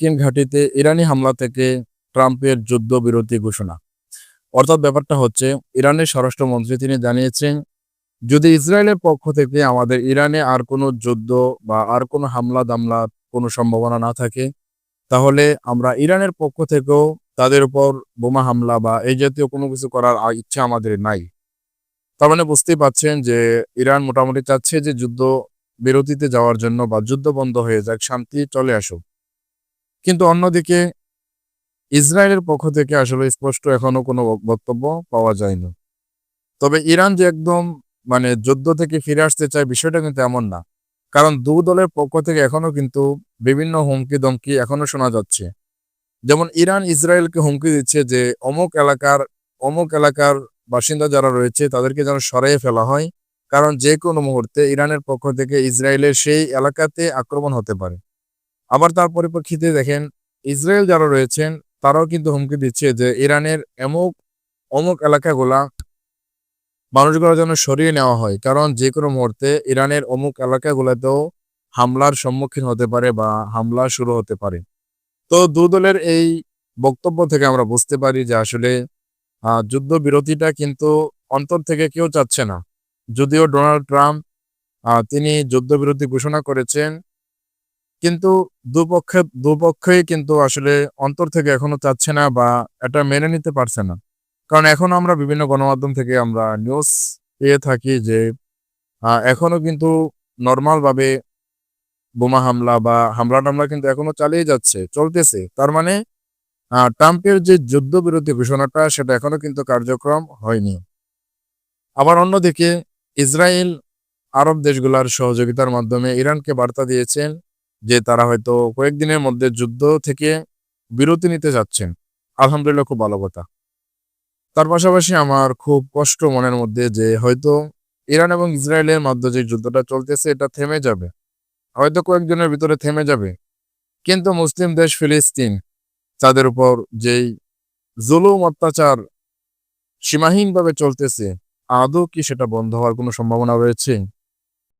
মার্কিন ঘাটিতে ইরানি হামলা থেকে ট্রাম্পের যুদ্ধবিরতি ঘোষণা। অর্থাৎ ব্যাপারটা হচ্ছে, ইরানের স্বরাষ্ট্রমন্ত্রী তিনি জানিয়েছেন, যদি ইসরায়েলের পক্ষ থেকে আমাদের ইরানে আর কোনো যুদ্ধ বা আর কোনো হামলা দামলা কোনো সম্ভাবনা না থাকে, তাহলে আমরা ইরানের পক্ষ থেকেও তাদের উপর বোমা হামলা বা এই জাতীয় কোনো কিছু করার ইচ্ছা আমাদের নাই। তার মানে বুঝতেই পাচ্ছেন যে, ইরান মোটামুটি চাচ্ছে যে যুদ্ধ বিরতিতে যাওয়ার জন্য বা যুদ্ধ বন্ধ হয়ে যাক, শান্তি চলে আসুক। কিন্তু অন্যদিকে ইসরায়েলের পক্ষ থেকে আসলে স্পষ্ট এখনও কোনো বক্তব্য পাওয়া যায়নি। তবে ইরান যে একদম মানে যুদ্ধ থেকে ফিরে আসতে চায় বিষয়টা কিন্তু এমন না। কারণ দু দলের পক্ষ থেকে এখনও কিন্তু বিভিন্ন হুমকি দমকি এখনও শোনা যাচ্ছে। যেমন ইরান ইসরায়েলকে হুমকি দিচ্ছে যে অমুক এলাকার অমুক এলাকার বাসিন্দা যারা রয়েছে তাদেরকে যেন সরাইয়ে ফেলা হয়। কারণ যে কোনো মুহূর্তে ইরানের পক্ষ থেকে ইসরায়েলের সেই এলাকাতে আক্রমণ হতে পারে। আবার তার পরিপ্রেক্ষিতে দেখেন, ইসরায়েল যারা রয়েছেন, তারাও কিন্তু হুমকি দিচ্ছে যে ইরানের অমুক অমুক এলাকাগুলা মানুষগুলো যেন সরিয়ে নেওয়া হয়। কারণ যে কোনো মুহূর্তে ইরানের অমুক এলাকাগুলোতেও হামলার সম্মুখীন হতে পারে বা হামলা শুরু হতে পারে। তো দু দলের এই বক্তব্য থেকে আমরা বুঝতে পারি যে আসলে যুদ্ধ বিরতিটা কিন্তু অন্তর থেকে কেউ চাচ্ছে না। যদিও ডোনাল্ড ট্রাম্প তিনি যুদ্ধবিরতি ঘোষণা করেছেন কিন্তু দুপক্ষে, দুপক্ষই কিন্তু আসলে অন্তর থেকে এখনও চাচ্ছে না বা এটা মেনে নিতে পারছে না। কারণ এখন আমরা বিভিন্ন গণমাধ্যম থেকে আমরা নিউজ পেয়ে থাকি যে এখনও কিন্তু নর্মালভাবে বোমা হামলা বা হামলা টামলা কিন্তু এখনও চালিয়ে যাচ্ছে, চলতেছে। তার মানে ট্রাম্পের যে যুদ্ধবিরতি ঘোষণাটা, সেটা এখনও কিন্তু কার্যক্রম হয়নি। আবার অন্যদিকে, ইসরায়েল আরব দেশগুলোর সহযোগিতার মাধ্যমে ইরানকে বার্তা দিয়েছেন যে তারা হয়তো কয়েকদিনের মধ্যে যুদ্ধ থেকে বিরতি নিতে যাচ্ছেন। আলহামদুলিল্লাহ, খুব ভালো কথা। তার পাশাপাশি আমার খুব কষ্ট মনের মধ্যে যে হয়তো ইরান এবং ইসরায়েলের মধ্যে যে যুদ্ধটা চলতেছে, এটা থেমে যাবে। হয়তো কয়েকজনের ভিতরে থেমে যাবে। কিন্তু মুসলিম দেশ ফিলিস্তিন, তাদের উপর যেই জুলুম, অত্যাচার সীমাহীনভাবে চলতেছে, আদৌ কি সেটা বন্ধ হওয়ার কোনো সম্ভাবনা রয়েছে?